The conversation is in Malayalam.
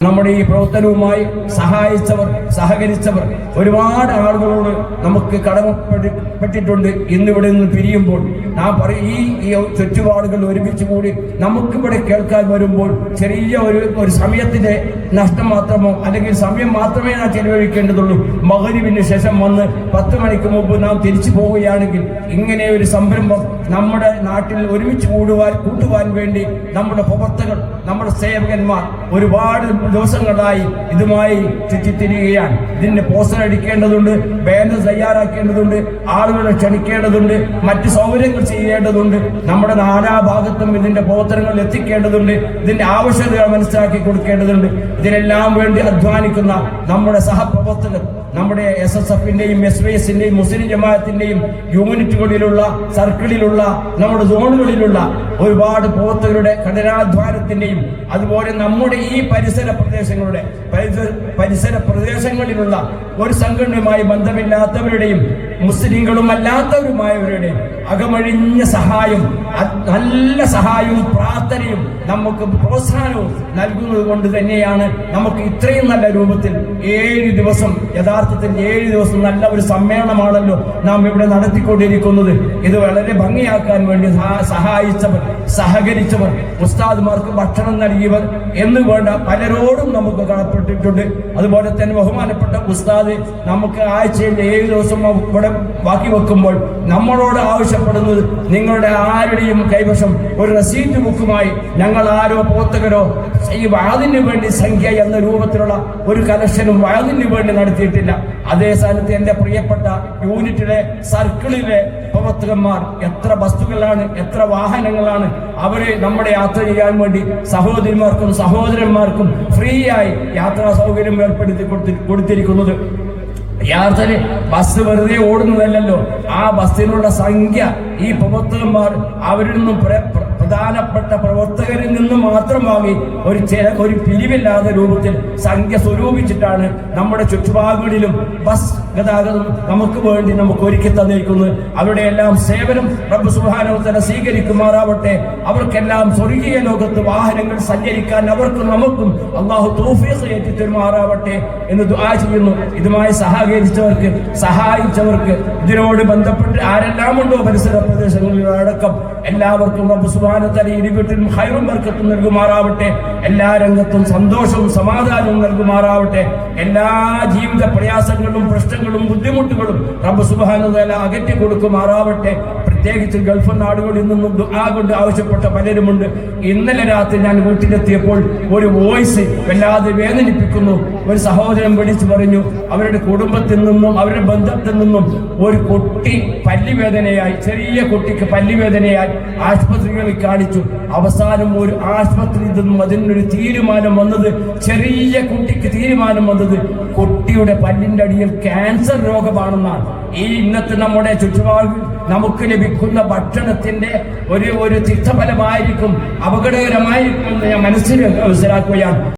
നമ്മുടെ ഈ പ്രവർത്തനവുമായി സഹായിച്ചവർ സഹകരിച്ചവർ ഒരുപാട് ആളുകളോട് നമുക്ക് കടമപ്പെട്ടിട്ടുണ്ട് ഇന്നിവിടെ നിന്ന് പിരിയുമ്പോൾ. നാം പറ ഈ ഈ ചുറ്റുപാടുകൾ ഒരുമിച്ച് കൂടി നമുക്കിവിടെ കേൾക്കാൻ വരുമ്പോൾ ചെറിയ ഒരു ഒരു സമയത്തിന്റെ നഷ്ടം മാത്രമോ അല്ലെങ്കിൽ സമയം മാത്രമേ നാം ചെലവഴിക്കേണ്ടതുള്ളൂ. മകരിവിന് ശേഷം വന്ന് പത്ത് മണിക്ക് മുമ്പ് നാം തിരിച്ചു പോവുകയാണെങ്കിൽ ഇങ്ങനെ ഒരു സംരംഭം നമ്മുടെ നാട്ടിൽ ഒരുമിച്ച് കൂടുവാൻ കൂട്ടുവാൻ വേണ്ടി നമ്മുടെ പ്രവർത്തകർ നമ്മുടെ സേവകന്മാർ ഒരുപാട് ദിവസങ്ങളായി ഇതുമായി ചുറ്റിത്തിരികയാണ് ഇതിന്റെ പോസ്റ്റർ അടിക്കേണ്ടതുണ്ട് ബാനർ തയ്യാറാക്കേണ്ടതുണ്ട് ആളുകളെ ക്ഷണിക്കേണ്ടതുണ്ട് മറ്റ് സൗകര്യങ്ങൾ ചെയ്യേണ്ടതുണ്ട്. നമ്മുടെ നാനാ ഭാഗത്തും ഇതിന്റെ പ്രവർത്തനങ്ങൾ എത്തിക്കേണ്ടതുണ്ട്. ഇതിന്റെ ആവശ്യകതകൾ മനസ്സിലാക്കി കൊടുക്കേണ്ടതുണ്ട്. ഇതിനെല്ലാം വേണ്ടി അധ്വാനിക്കുന്ന നമ്മുടെ സഹപ്രവർത്തകർ നമ്മുടെ എസ് എസ് എഫിന്റെയും എസ് വൈ എസിന്റെയും മുസ്ലിം ജമാഅത്തിന്റെയും യൂണിറ്റുകളിലുള്ള സർക്കിളിലുള്ള നമ്മുടെ സോണുകളിലുള്ള ഒരുപാട് പ്രവർത്തകരുടെ കഠിനാധ്വാനത്തിന്റെയും അതുപോലെ നമ്മുടെ ഈ പരിസര പ്രദേശങ്ങളുടെ പരിസ- പരിസര പ്രദേശങ്ങളിലുള്ള ഒരു സംഘടനയുമായി ബന്ധമില്ലാത്തവരുടെയും മുസ്ലിങ്ങളും അല്ലാത്തവരുമായവരുടെയും അകമഴിഞ്ഞ സഹായം നല്ല സഹായവും പ്രാർത്ഥനയും നമുക്ക് പ്രോത്സാഹനവും നൽകുന്നത് കൊണ്ട് തന്നെയാണ് നമുക്ക് ഇത്രയും നല്ല രൂപത്തിൽ ഏഴ് ദിവസം യഥാർത്ഥത്തിൽ ഏഴ് ദിവസം നല്ല ഒരു സമ്മേളനമാണല്ലോ നാം ഇവിടെ നടത്തിക്കൊണ്ടിരിക്കുന്നത്. ഇത് വളരെ ഭംഗിയാക്കാൻ വേണ്ടി സഹായിച്ചവർ സഹകരിച്ചവർ ഉസ്താദ്മാർക്ക് ഭക്ഷണം നൽകിയവർ എന്ന് വേണ്ട പലരോടും നമുക്ക് കടപ്പെട്ടിട്ടുണ്ട് അതുപോലെ തന്നെ ബഹുമാനപ്പെട്ട ഉസ്താദ് നമുക്ക് ആഴ്ചയിൽ ഏഴ് ദിവസം ഇവിടെ ബാക്കി വെക്കുമ്പോൾ നമ്മളോട് ആവശ്യപ്പെടുന്നത് നിങ്ങളുടെ ആരുടെയും കൈവശം ഒരു റസീറ്റ് ബുക്കുമായി ഞങ്ങൾ ആരോ പ്രവർത്തകരോ ഈ വാതിന് വേണ്ടി സംഖ്യ എന്ന രൂപത്തിലുള്ള ഒരു കലക്ഷനും വാതിന് വേണ്ടി നടത്തിയിട്ടില്ല. അതേ സ്ഥാനത്ത് എന്റെ പ്രിയപ്പെട്ട യൂണിറ്റിലെ സർക്കിളിലെ പ്രവർത്തകന്മാർ എത്ര ബസ്സുകളാണ് എത്ര വാഹനങ്ങളാണ് അവർ നമ്മുടെ യാത്ര ചെയ്യാൻ വേണ്ടി സഹോദരിമാർക്കും സഹോദരന്മാർക്കും ഫ്രീ ആയി യാത്രാ സൗകര്യം ഏർപ്പെടുത്തി കൊടുത്തി കൊടുത്തിരിക്കുന്നത്. യാത്രയിൽ ബസ് വെറുതെ ഓടുന്നതല്ലല്ലോ. ആ ബസ്സിനുള്ള സംഖ്യ ഈ പ്രവർത്തകന്മാർ അവരിൽ നിന്നും പ്രധാനപ്പെട്ട പ്രവർത്തകരിൽ നിന്ന് മാത്രം വാങ്ങി ഒരു ചില ഒരു പിരിവില്ലാത്ത രൂപത്തിൽ സംഖ്യ സ്വരൂപിച്ചിട്ടാണ് നമ്മുടെ ചുറ്റുപാടുകളിലും ബസ് ഗതാഗതം നമുക്ക് വേണ്ടി നമുക്ക് ഒരുക്കി തന്നിരിക്കുന്നത്. അവരുടെ എല്ലാം സേവനം റബ്ബ് സുഹാനോത്തര സ്വീകരിക്കുമാറാവട്ടെ. അവർക്കെല്ലാം സ്വർഗീയ ലോകത്ത് വാഹനങ്ങൾ സഞ്ചരിക്കാൻ അവർക്കും നമുക്കും അള്ളാഹു തോഫീസ് ഏറ്റി തരുമാറാവട്ടെ എന്ന് ദുആ ചെയ്യുന്നു. ഇതുമായി സഹകരിച്ചവർക്ക് സഹായിച്ചവർക്ക് ഇതിനോട് ബന്ധപ്പെട്ട് ആരെല്ലാം ഉണ്ടോ പരിസര പ്രദേശങ്ങളിൽ അടക്കം എല്ലാവർക്കും റബ്ബ് സുബ്ഹാനഹു ഇരുവീട്ടിലും ഹൈറും ബർക്കത്തും നൽകുമാറാവട്ടെ. എല്ലാ രംഗത്തും സന്തോഷവും സമാധാനവും നൽകുമാറാവട്ടെ. എല്ലാ ജീവിത പ്രയാസങ്ങളും പ്രശ്നങ്ങളും ബുദ്ധിമുട്ടുകളും റബ്ബ് സുബാനുതല അകറ്റി കൊടുക്കുമാറാവട്ടെ പ്രത്യേകിച്ച് ഗൾഫ് നാടുകളിൽ നിന്നും ദുആ കൊണ്ട് ആവശ്യപ്പെട്ട പലരുമുണ്ട്. ഇന്നലെ രാത്രി ഞാൻ വീട്ടിലെത്തിയപ്പോൾ ഒരു വോയിസ് വല്ലാതെ വേദനിപ്പിക്കുന്നു. ഒരു സഹോദരൻ വിളിച്ചു പറഞ്ഞു അവരുടെ കുടുംബത്തിൽ നിന്നും അവരുടെ ബന്ധത്തിൽ നിന്നും ഒരു കുട്ടി പല്ലുവേദനയായി ചെറിയ കുട്ടിക്ക് പല്ലുവേദനയായി ആശുപത്രികളിൽ കാണിച്ചു. അവസാനം ഒരു ആശുപത്രിയിൽ നിന്നും അതിനൊരു തീരുമാനം വന്നത് ചെറിയ കുട്ടിക്ക് തീരുമാനം വന്നത് കുട്ടിയുടെ പല്ലിന്റെ അടിയിൽ ക്യാൻസർ രോഗമാണെന്നാണ്. ഈ ഇന്നത്തെ നമ്മുടെ ചുറ്റുപാടിൽ നമുക്ക് ലഭിക്കുന്ന ഭക്ഷണത്തിന്റെ ഒരു ഒരു തിക്തഫലമായിരിക്കും അപകടകരമായിരിക്കും എന്ന് ഞാൻ മനസ്സിൽ മനസ്സിലാക്കുകയാണ്.